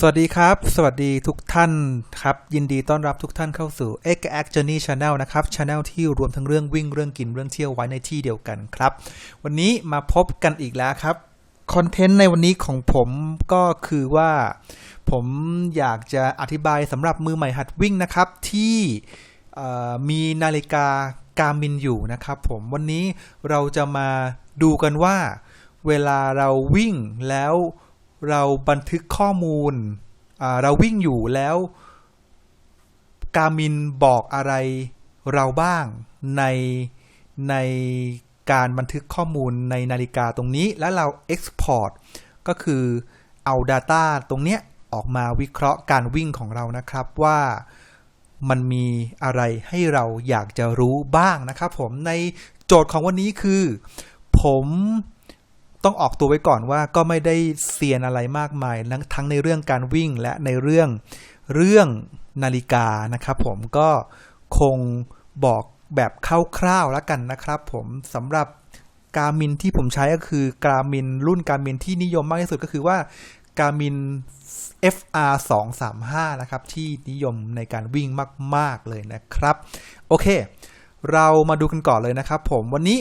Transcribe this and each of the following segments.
สวัสดีครับ สวัสดีทุกท่านครับ ยินดีต้อนรับทุกท่านเข้าสู่ X Act Journey Channel นะครับ Channel ที่รวมทั้งเรื่องวิ่งเรื่องกินเรื่องเที่ยวไว้ในที่เดียวกันครับ วันนี้มาพบกันอีกแล้วครับ คอนเทนต์ในวันนี้ของผมก็คือว่า ผมอยากจะอธิบายสำหรับมือใหม่หัดวิ่งนะครับ ที่มีนาฬิกาการมินอยู่นะครับ ผมวันนี้เราจะมาดูกันว่า เวลาเราวิ่งแล้ว เราบันทึกข้อมูล เราวิ่งอยู่แล้วกามินบอกอะไรเราบ้างในในการบันทึกข้อมูลในนาฬิกาตรงนี้ แล้วเรา Export ก็คือเอา Data ตรงเนี้ยออกมาวิเคราะห์การวิ่งของเรานะครับว่ามันมีอะไรให้เราอยากจะรู้บ้างนะครับผมในโจทย์ของวันนี้คือ ผม ต้องออกตัวไว้ก่อนว่าก็ไม่ได้เซียนอะไรมากมายทั้งทั้งในเรื่องการวิ่งและในเรื่องเรื่องนาฬิกานะครับผมก็คงบอกแบบคร่าวๆแล้วกันนะครับผมสำหรับการมินที่ผมใช้ก็คือการมินรุ่นการมินที่นิยมมากที่สุดก็คือว่าการมิน FR 2 3 5นะครับ ที่นิยมในการวิ่งมาก ๆ เลยนะครับ โอเค เรามาดูกันก่อนเลยนะครับผมวันนี้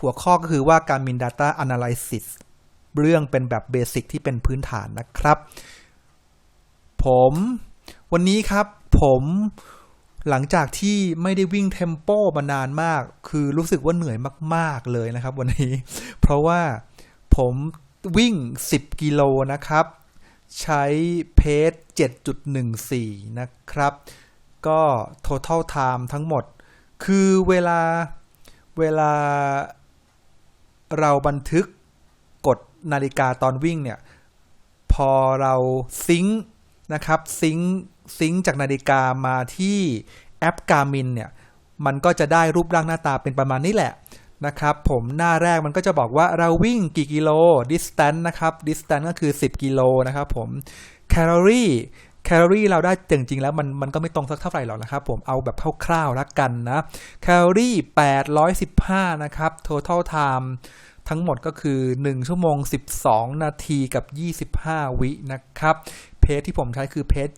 หัวข้อก็คือว่าการมิน Data Analysis เรื่องเป็นแบบเบสิกที่เป็นพื้นฐานนะครับ ผมวันนี้ครับผมหลังจากที่ไม่ได้วิ่งเทมโปมานานมาก คือรู้สึกว่าเหนื่อยมาก ๆ เลยนะครับ วันนี้ เพราะว่าผมวิ่ง 10 กิโลนะครับ ใช้เพจ7.14 นะครับ ก็ total time ทั้งหมด คือเวลาเวลา เราบันทึกกดนาฬิกาตอนวิ่งเนี่ย พอเราซิงค์นะครับซิงค์ซิงค์จากนาฬิกามาที่แอป Garmin เนี่ย มันก็จะได้รูปร่างหน้าตาเป็นประมาณนี้แหละนะครับผมหน้าแรกมันก็จะบอกว่าเราวิ่งกี่กิโล distance นะครับ distance ก็คือ 10 กิโลนะครับผม calorie แคลอรี่เราได้จริงๆแล้วมันมันก็ไม่ตรงสักเท่าไหร่หรอกนะครับผมเอาแบบคร่าวๆละกันนะแคลอรี่ 815 นะครับ total time ทั้งหมดก็คือ 1 ชั่วโมง 12 นาทีกับ 25 วินะครับ เพจที่ผมใช้คือเพจ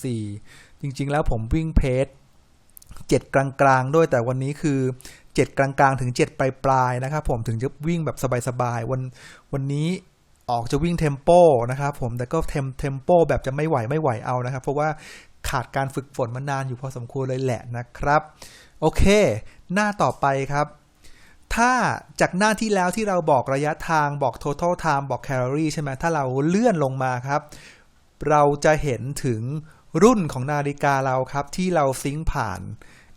7.14 จริงๆ แล้วผมวิ่งเพจ7 กลางๆ ด้วยแต่วันนี้คือ 7 กลางๆ ถึง 7 ปลายๆนะครับผมถึงจะวิ่งแบบสบายๆ วันวันนี้ ออกจะวิ่งเทมโปนะครับผมแต่ก็เทมเทมโปแบบจะไม่ไหวไม่ไหวเอานะครับ เพราะว่าขาดการฝึกฝนมานานอยู่พอสมควรเลยแหละนะครับ โอเค หน้าต่อไปครับ ถ้าจากหน้าที่แล้วที่เราบอกระยะทางบอก total time บอก calorie ใช่ไหมถ้าเราเลื่อนลงมาครับ เราจะเห็นถึงรุ่นของนาฬิกาเราครับ ที่เราซิงค์ผ่าน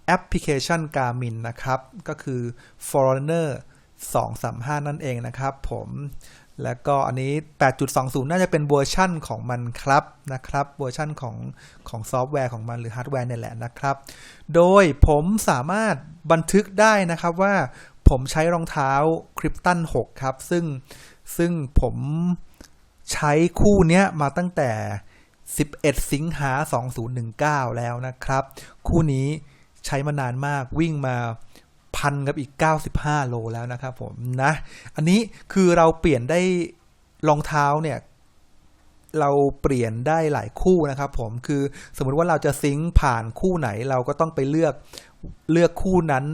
แอปพลิเคชัน Garmin นะครับ ก็คือ Foreigner 235 นั่นเองนะครับผม แล้วก็อันนี้ 8.20 น่าจะเป็นเวอร์ชั่นของมันครับนะครับเวอร์ชั่นของของซอฟต์แวร์ของมันหรือฮาร์ดแวร์เนี่ยแหละนะครับ โดยผมสามารถบันทึกได้นะครับว่าผมใช้รองเท้าคริปตัน6ครับ ซึ่งซึ่งผมใช้คู่เนี้ยมาตั้งแต่ 11 สิงหา 2019 แล้วนะครับ คู่นี้ใช้มานานมากวิ่งมา พันกับอีก 95 โลแล้วนะครับผมนะ อันนี้คือเราเปลี่ยนได้รองเท้าเนี่ยเราเปลี่ยนได้หลายคู่นะครับผมคือสมมุติว่าเราจะซิงค์ผ่านคู่ไหนเราก็ต้องไปเลือกเลือกคู่นั้น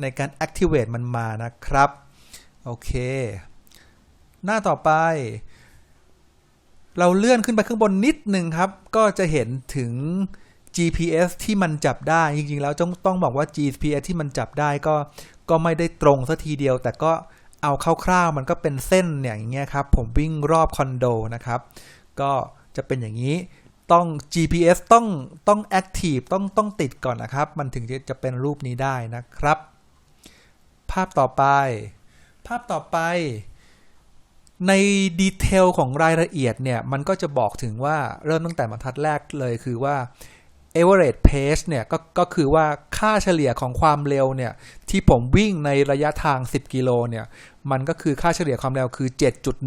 ในการ activate มันมานะครับ โอเค หน้าต่อไป เราเลื่อนขึ้นไปข้างบนนิดหนึ่งครับ ก็จะเห็นถึง GPS ที่มันจับได้จริงๆ แล้วต้องต้องบอกว่า GPS ที่มันจับได้ก็ก็ไม่ได้ตรงสัทีเดียว แต่ก็เอาคร่าวๆมันก็เป็นเส้นเนี่ยอย่างเงี้ยครับ ผมวิ่งรอบคอนโดนะครับ ก็จะเป็นอย่างนี้ต้อง GPS ต้องต้อง active ต้องต้องติดก่อนนะครับ มันถึงจะจะเป็นรูปนี้ได้นะครับ ภาพต่อไป ภาพต่อไป ในดีเทลของรายละเอียดเนี่ย มันก็จะบอกถึงว่าเริ่มตั้งแต่บรรทัดแรกเลยคือว่า average pace เนี่ยก็ก็คือว่าค่าเฉลี่ยของความเร็วเนี่ยที่ผมวิ่งในระยะทาง 10 กิโลเนี่ยมันก็คือค่าเฉลี่ยความเร็วคือ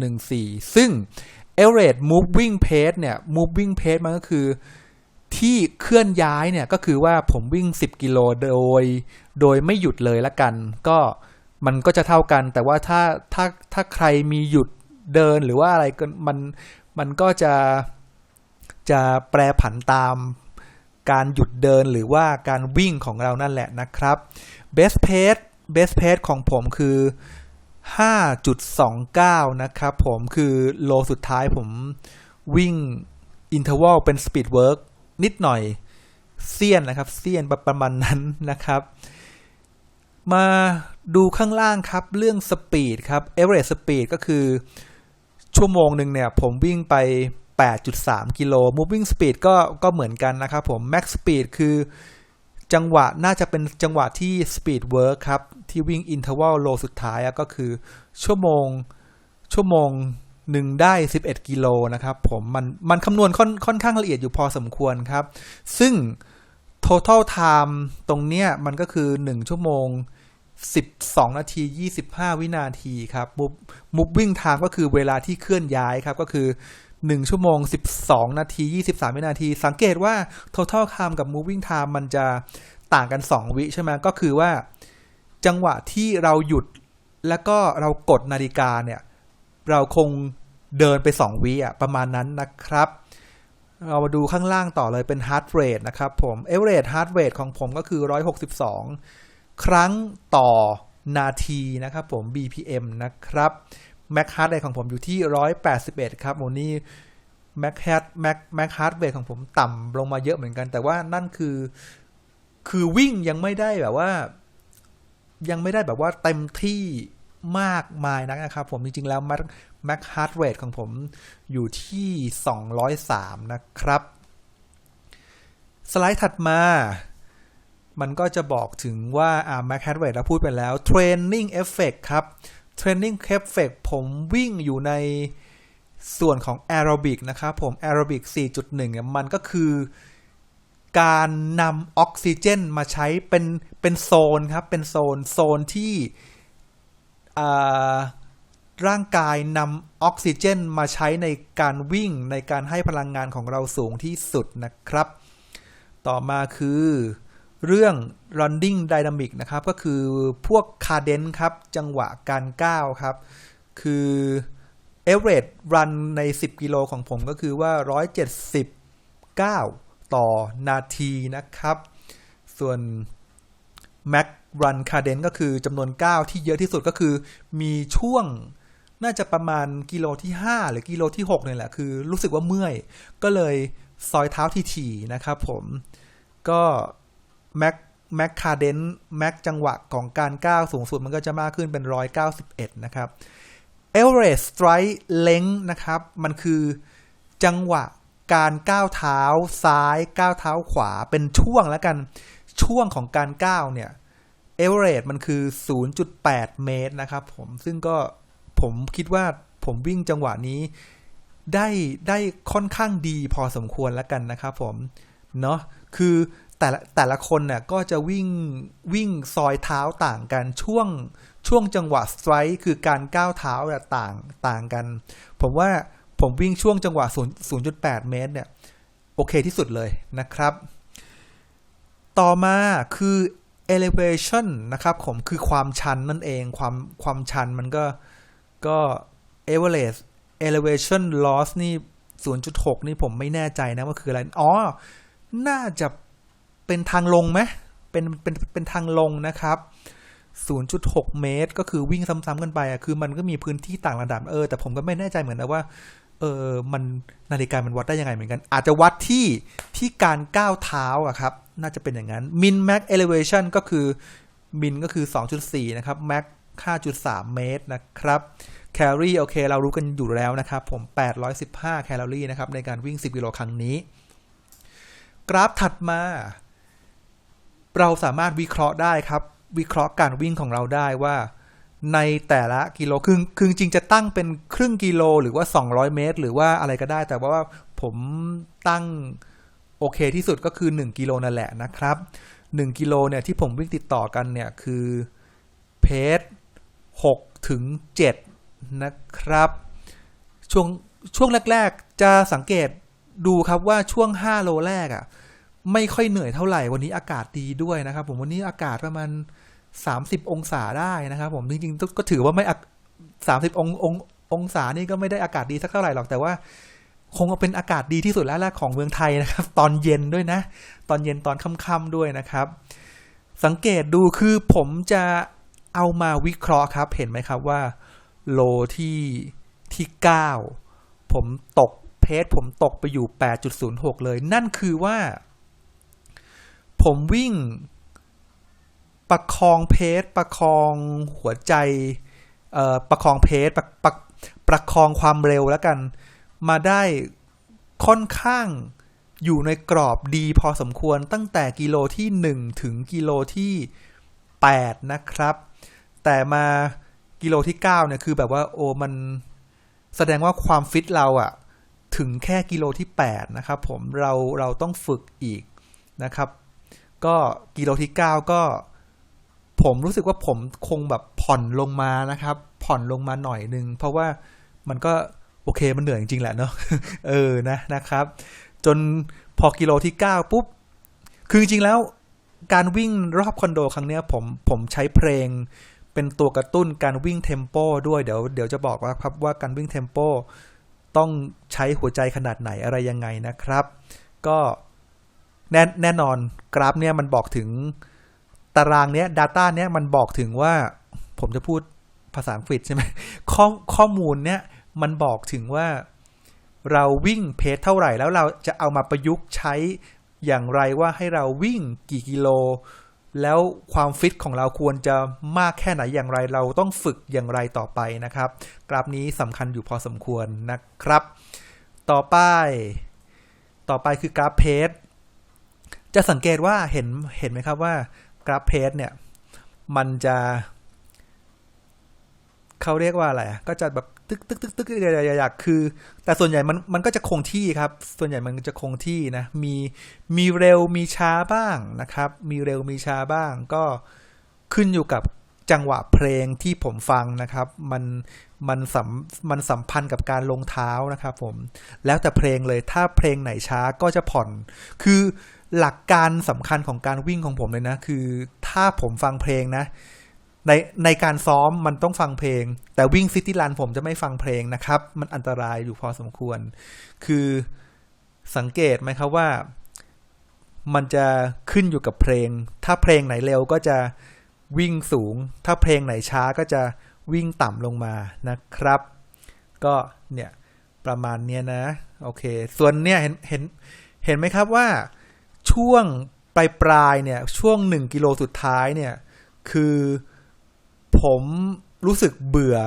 7.14 ซึ่ง average moving pace เนี่ย moving pace มันก็คือที่เคลื่อนย้ายเนี่ยก็คือว่าผมวิ่ง 10 กิโลโดย โดยไม่หยุดเลยละกัน ก็มันก็จะเท่ากัน แต่ว่าถ้าถ้าถ้าใครมีหยุดเดินหรือว่าอะไรก็มันมันก็จะจะแปรผันตาม การหยุดเดินหรือว่าการวิ่งของเรานั่นแหละนะครับ best pace best pace ของผมคือ 5.29 นะครับผมคือโลสุดท้ายผมวิ่ง interval เป็น speed work นิดหน่อยเซียนนะครับเซียนประมาณนั้นนะครับ มาดูข้างล่างครับ เรื่องสปีดครับ average speed ก็คือชั่วโมงหนึ่งเนี่ย ผมวิ่งไป 8.3 กิโล moving speed ก็ก็เหมือนกันนะครับผม max speed คือ จังหวะน่าจะเป็นจังหวะที่ speed work ครับ ที่วิ่ง interval low สุดท้ายก็คือ ชั่วโมง ชั่วโมงหนึ่งได้ 11 กิโลนะครับผม มันมันคำนวณค่อนค่อนข้างละเอียดอยู่พอสมควรครับ ซึ่ง total time ตรงเนี้ยมันก็คือ 1 ชั่วโมง 12 นาที 25 วินาทีครับ moving time ก็คือเวลาที่เคลื่อนย้ายครับก็คือ 1 ชั่วโมง 12 นาที 23 วินาที สังเกตว่า total time กับ moving time มันจะต่างกัน 2 วิใช่ไหมก็คือว่า จังหวะที่เราหยุดแล้วก็เรากดนาฬิกาเนี่ย เราคงเดินไป 2 วิอะประมาณนั้นนะครับ เรามาดูข้างล่างต่อเลยเป็น heart rate นะครับผม average heart rate ของผมก็คือ 162 ครั้งต่อนาทีนะครับผม BPM นะครับ max heart rate ของผมอยู่ที่ 181 ครับโมนี่ max heart max max heart rate ของผมต่ำลงมาเยอะเหมือนกัน แต่ว่านั่นคือ คือวิ่งยังไม่ได้แบบว่า ยังไม่ได้แบบว่าเต็มที่มากมายนักนะครับ ผมจริง ๆ แล้ว max heart rate ของผมอยู่ที่ 203 นะครับ สไลด์ถัดมามันก็จะบอกถึงว่าอ่า max heart rate เราพูดไปแล้ว training effect ครับ training effect ผมวิ่งอยู่ในส่วนของ aerobic นะครับผม aerobic 4.1 เนี่ย มันก็คือการนำออกซิเจนมาใช้เป็นเป็นโซนครับ เป็นโซนโซนที่ร่างกายนำออกซิเจนมาใช้ในการวิ่งในการให้พลังงานของเราสูงที่สุดนะครับ ต่อมาคือ เรื่อง running dynamic นะครับ ก็คือพวก cadence ครับ จังหวะการก้าวครับ คือ average run ใน 10 กิโลของผมก็คือว่า 179 ต่อนาทีนะครับ ส่วน max run cadence ก็คือจำนวนก้าวที่เยอะที่สุดก็คือมีช่วงน่าจะประมาณกิโลที่ 5 หรือกิโลที่6เนี่ยแหละ คือรู้สึกว่าเมื่อย ก็เลยซอยเท้าที่ถี่นะครับผม ก็ แม็กแม็กคาเดนแม็กจังหวะของการก้าวสูงสุดมันก็จะมากขึ้นเป็น 191 นะครับเอเวอเรสต์สไตร์เลงนะครับ มันคือจังหวะการก้าวเท้าซ้ายก้าวเท้าขวาเป็นช่วงแล้วกันช่วงของการก้าวเนี่ยเอเวอเรสต์มันคือ 0.8 เมตรนะครับผมซึ่งก็ผมคิดว่าผมวิ่งจังหวะนี้ได้ได้ค่อนข้างดีพอสมควรแล้วกันนะครับผม เนาะคือ แต่ละแต่ละคนเนี่ยก็จะวิ่งวิ่งซอยเท้าต่างกันช่วงช่วงจังหวะสไตร์คือการก้าวเท้าต่างต่างกัน ผมว่าผมวิ่งช่วงจังหวะ 0 0.8 เมตรเนี่ยโอเคที่สุดเลยนะครับ ต่อมาคือ elevation นะครับผมคือความชันนั่นเองความความชันมันก็ก็ average elevation loss นี่ 0.6 นี่ผมไม่แน่ใจนะว่าคืออะไร อ๋อ น่าจะ เป็นทางลงไหมเป็นเป็นเป็นทางลงนะครับ0.6 เมตร ก็คือวิ่งซ้ำๆกันไปอะคือมันก็มีพื้นที่ต่างระดับเออ แต่ผมก็ไม่แน่ใจเหมือนกันว่า เออมันนาฬิกามันวัดได้ยังไงเหมือนกัน อาจจะวัดที่ที่การก้าวเท้าอะครับ น่าจะเป็นอย่างนั้น min max elevation ก็คือ min ก็คือ 2.4 นะครับ max 5.3 เมตรนะครับแคลอรี่โอเค เรารู้กันอยู่แล้วนะครับ ผม 815 แคลอรี่นะครับ ในการวิ่ง 10 กิโลครั้งนี้ กราฟถัดมา เราสามารถวิเคราะห์ได้ครับ วิเคราะห์การวิ่งของเราได้ว่า ในแต่ละกิโลคือคือจริงจะตั้งเป็นครึ่งกิโลหรือว่า 200 เมตร หรือว่าอะไรก็ได้ แต่ว่าผมตั้งโอเคที่สุดก็คือ 1 กิโลนั่นแหละนะครับ1กิโลเนี่ยที่ผมวิ่งติดต่อกันเนี่ยคือเพจ6ถึง7นะครับ ช่วงช่วงแรก ๆ จะสังเกตดูครับว่าช่วง 5 โลแรกอะ่ะ ไม่ค่อยเหนื่อยเท่าไหร่วันนี้อากาศดีด้วยนะครับ ผมวันนี้อากาศประมาณ30องศาได้นะครับ ผมจริงๆก็ถือว่าไม่สามสิบองององศานี่ก็ไม่ได้อากาศดีสักเท่าไหร่หรอกแต่ว่า คงเป็นอากาศดีที่สุดแล้วแหละของเมืองไทยนะครับ ตอนเย็นด้วยนะ ตอนเย็นตอนค่ำๆด้วยนะครับ สังเกตดูคือผมจะเอามาวิเคราะห์ครับ เห็นไหมครับว่า โลที่ที่9ผมตกเพจผมตกไปอยู่ 8.06 เลย นั่นคือว่า ผมวิ่ง ประคองเพจประคองหัวใจประคองเพจประประประคองความเร็วแล้วกัน มาได้ค่อนข้างอยู่ในกรอบดีพอสมควรตั้งแต่กิโลที่ 1 ถึงกิโลที่ 8 นะครับ แต่มากิโลที่9เนี่ยคือแบบว่าโอ้มันแสดงว่าความฟิตเราอะถึงแค่กิโลที่ 8 นะครับผมเราเราต้องฝึกอีกนะครับ ก็กิโลที่ 9 ก็ ผมรู้สึกว่าผมคงแบบผ่อนลงมานะครับ ผ่อนลงมาหน่อยนึง เพราะว่ามันก็โอเคมันเหนื่อยจริงๆแหละเนาะเออนะนะครับ จนพอกิโลที่ 9 ปุ๊บ คือจริงๆแล้วการวิ่งรอบคอนโดครั้งเนี้ยผมผมใช้เพลงเป็นตัวกระตุ้นการวิ่งเทมโปด้วยเดี๋ยวเดี๋ยวจะบอกว่าครับว่าการวิ่งเทมโปต้องใช้หัวใจขนาดไหนอะไรยังไงนะครับ ก็ แน่แน่นอนกราฟเนี่ยมันบอกถึงตารางเนี้ย Data เนี้ยมันบอกถึงว่าผมจะพูดภาษาอังกฤษใช่ไหมข้อข้อมูลเนี้ยมันบอกถึงว่าเราวิ่งเพจเท่าไหร่แล้วเราจะเอามาประยุกต์ใช้อย่างไรว่าให้เราวิ่งกี่กิโล แล้วความฟิตของเราควรจะมากแค่ไหนอย่างไร เราต้องฝึกอย่างไรต่อไปนะครับ กราฟนี้สำคัญอยู่พอสมควรนะครับ ต่อไป ต่อไปคือกราฟเพจ จะสังเกตว่าเห็นเห็นไหมครับว่ากราฟเพจเนี่ย มันจะเขาเรียกว่าอะไรก็จะแบบตึกตึกตึกตึกอยากคือ แต่ส่วนใหญ่มันมันก็จะคงที่ครับ ส่วนใหญ่มันจะคงที่นะ มีมีเร็วมีช้าบ้างนะครับ มีเร็วมีช้าบ้าง ก็ขึ้นอยู่กับจังหวะเพลงที่ผมฟังนะครับ มันมันสัมมันสัมพันธ์กับการลงเท้านะครับผมแล้วแต่เพลงเลยถ้าเพลงไหนช้าก็จะผ่อน คือ หลักการสำคัญของการวิ่งของผมเลยนะ คือถ้าผมฟังเพลงนะ ในในการซ้อมมันต้องฟังเพลง แต่วิ่งซิตี้รันผมจะไม่ฟังเพลงนะครับ มันอันตรายอยู่พอสมควร คือสังเกตไหมครับว่า มันจะขึ้นอยู่กับเพลง ถ้าเพลงไหนเร็วก็จะวิ่งสูง ถ้าเพลงไหนช้าก็จะวิ่งต่ำลงมานะครับ ก็เนี่ยประมาณเนี้ยนะ โอเค ส่วนเนี่ยเห็นเห็นเห็นไหมครับว่า ช่วงปลายปลายๆเนี่ย ช่วงหนึ่งกิโลสุดท้ายเนี่ย คือผมรู้สึกเบื่อ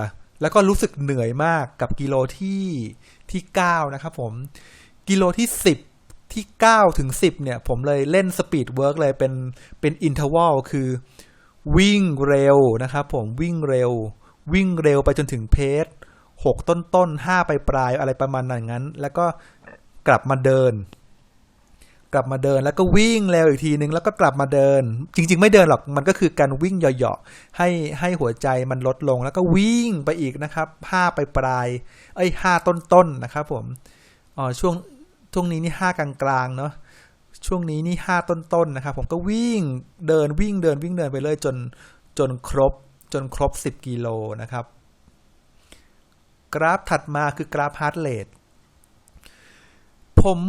แล้วก็รู้สึกเหนื่อยมากกับกิโลที่ที่9นะครับผม กิโลที่10ที่9ถึง10เนี่ย ผมเลยเล่นสปีดเวิร์กเลยเป็นเป็นอินเทอร์วลคือวิ่งเร็วนะครับผมวิ่งเร็ว วิ่งเร็วไปจนถึงเพจ6ต้นต้น5ไปปลายอะไรประมาณนั้นงั้น แล้วก็กลับมาเดิน กลับมาเดินแล้วก็วิ่งเร็วอีกทีนึงแล้วก็กลับมาเดิน จริง ๆ ไม่เดินหรอกมันก็คือการวิ่งเหยาะๆให้ให้หัวใจมันลดลงแล้วก็วิ่งไปอีกนะครับห้าไปปลายเอ้ยห้าต้นต้นๆนะครับผมอ๋อช่วงช่วงนี้นี่ห้ากลางๆเนาะช่วงนี้นี่ห้าต้นต้นๆนะครับผมก็วิ่งเดินวิ่งเดินวิ่งเดินไปเลยจนจนครบจนครบ 10 กิโลนะครับ กราฟถัดมาคือกราฟฮาร์ดเรทผม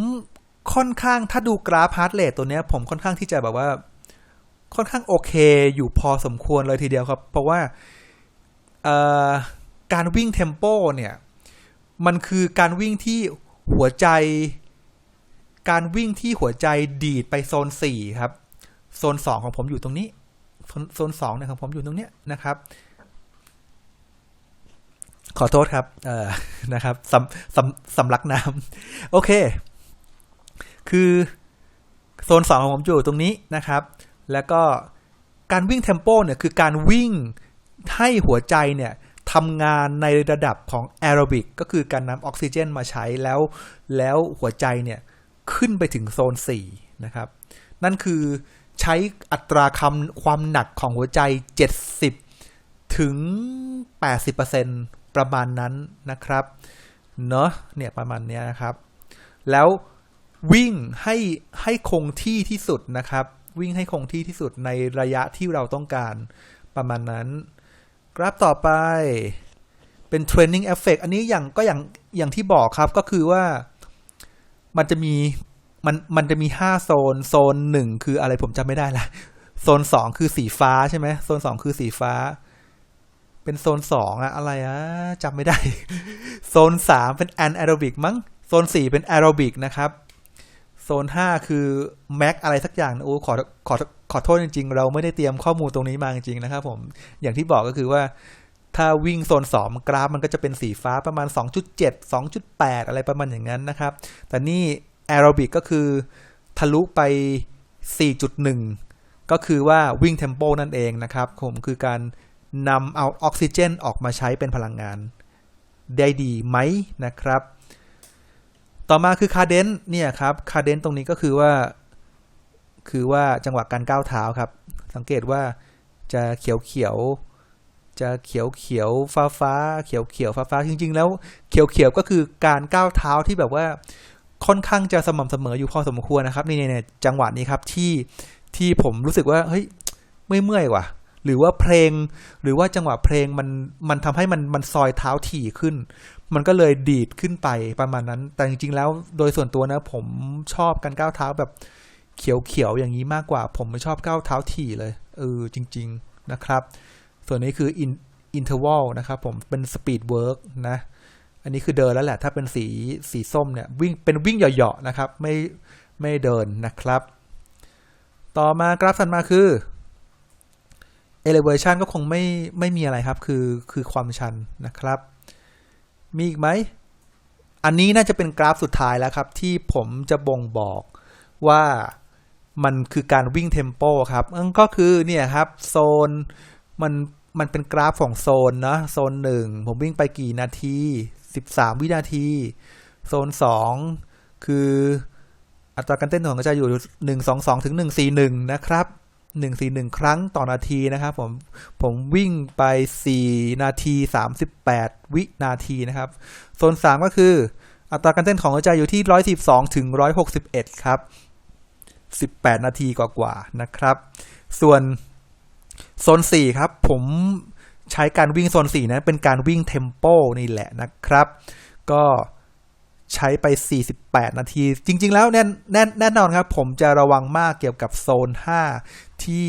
ค่อนข้างถ้าดูกราฟฮาร์ดเรทตัวเนี้ย ผมค่อนข้างที่จะแบบว่า ค่อนข้างโอเคอยู่พอสมควรเลยทีเดียวครับ เพราะว่าการวิ่งเทมโปเนี่ย มันคือการวิ่งที่หัวใจ การวิ่งที่หัวใจดีดไปโซน 4 ครับ โซน 2 ของผมอยู่ตรงนี้ โซนโซน2เนี่ยของผมอยู่ตรงเนี้ยนะครับ ขอโทษครับ เอ่อ นะครับสำสำสำลักน้ำโอเค คือโซน2ของผมอยู่ตรงนี้นะครับ แล้วก็การวิ่งเทมโปเนี่ยคือการวิ่งให้หัวใจเนี่ยทำงานในระดับของแอโรบิกก็คือการนำออกซิเจนมาใช้แล้ว แล้วหัวใจเนี่ยขึ้นไปถึงโซน 4 นะครับ นั่นคือใช้อัตราคำความหนักของหัวใจ 70 ถึง 80%ประมาณนั้นนะครับ เนอะเนี่ยประมาณนี้นะครับ แล้ว วิ่งให้ให้คงที่ที่สุดนะครับ วิ่งให้คงที่ที่สุดในระยะที่เราต้องการประมาณนั้น กราฟต่อไปเป็น training effect อันนี้อย่างก็อย่างอย่างที่บอกครับก็คือว่ามันจะมีมันมันจะมีห้าโซน โซนหนึ่งคืออะไรผมจำไม่ได้ละโซนสองคือสีฟ้าใช่ไหมโซนสองคือสีฟ้า เป็นโซนสองอะอะไรอะจำไม่ได้ โซนสามเป็นแอนแอโรบิกมั้งโซนสี่เป็นแอโรบิกนะครับ ซนห้าคือแม็กอะไรสักอย่างนะโอ้ขอขอขอโทษจริง ๆ เราไม่ได้เตรียมข้อมูลตรงนี้มาจริงๆนะครับผมอย่างที่บอกก็คือว่าถ้าวิ่งโซน 2 กราฟมันก็จะเป็นสีฟ้าประมาณ 2.7 2.8 อะไรประมาณอย่างนั้นนะครับ แต่นี่แอโรบิกก็คือทะลุไป 4.1 ก็คือว่าวิ่งเทมโปนั่นเองนะครับผมคือการนำเอาออกซิเจนออกมาใช้เป็นพลังงานได้ดีไหมนะครับ ต่อมาคือคาเดนเนี่ยครับคาเดนตรงนี้ก็คือว่า คือว่าจังหวะการก้าวเท้าครับ สังเกตว่าจะเขียวเขียวจะเขียวเขียวฟ้าฟ้าเขียวเขียวฟ้าฟ้าจริง ๆ แล้วเขียวเขียวก็คือการก้าวเท้าที่แบบว่าค่อนข้างจะสม่ำเสมออยู่พอสมควรนะครับนี่ในจังหวะนี้ครับที่ที่ผมรู้สึกว่าเฮ้ยไม่เมื่อยว่ะ หรือว่าเพลง หรือว่าจังหวะเพลงมันมันทำให้มันมันซอยเท้าถี่ขึ้น มันก็เลยดีดขึ้นไปประมาณนั้น แต่จริงๆแล้วโดยส่วนตัวนะ ผมชอบการก้าวเท้าแบบเขียวๆอย่างนี้มากกว่า ผมไม่ชอบก้าวเท้าถี่เลยเออจริง ๆนะครับ ส่วนนี้คือ in interval นะครับผมเป็น speed work นะ อันนี้คือเดินแล้วแหละ ถ้าเป็นสีสีส้มเนี่ยวิ่งเป็นวิ่งเหยาะๆนะครับ ไม่ไม่เดินนะครับ ต่อมากราฟถัดมาคือ elevation ก็คงไม่ไม่มีอะไรครับ คือคือความชันนะครับ มีอีกไหม อันนี้น่าจะเป็นกราฟสุดท้ายแล้วครับ ที่ผมจะบ่งบอกว่ามันคือการวิ่งเทมโปครับก็คือเนี่ยครับโซนมันมันเป็นกราฟของโซนนะโซนหนึ่งผมวิ่งไปกี่นาที 13 วินาที โซน 2 คืออัตราการเต้นของหัวใจอยู่ 122 ถึง 141 นะครับ 141 ครั้งต่อนาทีนะครับผมผมวิ่งไป 4 นาที 38 วินาทีนะครับ โซน 3 ก็คืออัตราการเต้นของหัวใจอยู่ที่ 112 ถึง 161 ครับ 18 นาทีกว่าๆนะครับ ส่วนโซน 4 ครับ ผมใช้การวิ่งโซน 4 นั้นเป็นการวิ่งเทมโปนี่แหละนะครับ ก็ ใช้ไป 48 นาที จริง ๆ แล้วแน่แน่แน่นอนครับ ผมจะระวังมากเกี่ยวกับโซน 5 ที่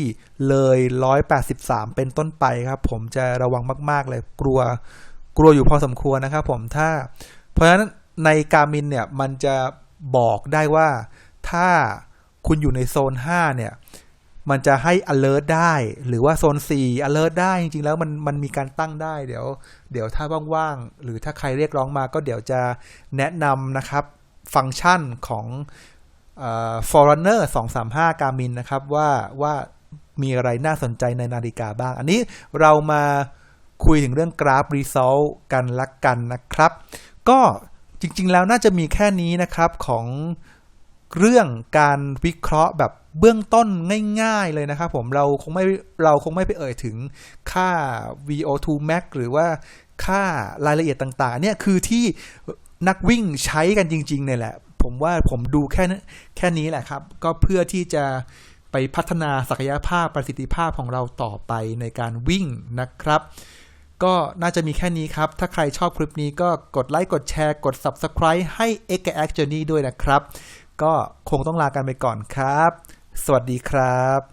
เลย 183 เป็นต้นไปครับ ผมจะระวังมาก ๆ เลยกลัวกลัวอยู่พอสมควรนะครับผมถ้า เพราะฉะนั้นในการมินเนี่ย มันจะบอกได้ว่าถ้าคุณอยู่ในโซน 5 เนี่ย มันจะให้ alert ได้ หรือว่าโซน 4 alert ได้ จริง ๆ แล้วมันมันมีการตั้งได้ เดี๋ยว เดี๋ยวถ้าว่างๆ หรือถ้าใครเรียกร้องมาก็เดี๋ยวจะแนะนำนะครับ ฟังก์ชันของอ Forerunner 235 Garmin นะครับว่าว่ามีอะไรน่าสนใจในนาฬิกาบ้าง อันนี้เรามาคุยถึงเรื่องกราฟ Result กันละกันนะครับ ก็จริงๆแล้วน่าจะมีแค่นี้นะครับของเรื่องการวิเคราะห์แบบเบื้องต้นง่ายๆเลยนะครับผมเราคงไม่เราคงไม่ไปเอ่ยถึงค่า VO2 max หรือว่า ค่ารายละเอียดต่างๆ เนี่ยคือที่นักวิ่งใช้กันจริงๆเนี่ยแหละ ผมว่าผมดูแค่แค่นี้แหละครับ ก็เพื่อที่จะไปพัฒนาศักยภาพประสิทธิภาพของเราต่อไปในการวิ่งนะครับ ก็น่าจะมีแค่นี้ครับ ถ้าใครชอบคลิปนี้ก็กดไลค์กดแชร์ กด Subscribe ให้ x a c Journey ด้วยนะครับ ก็คงต้องลากันไปก่อนครับ สวัสดีครับ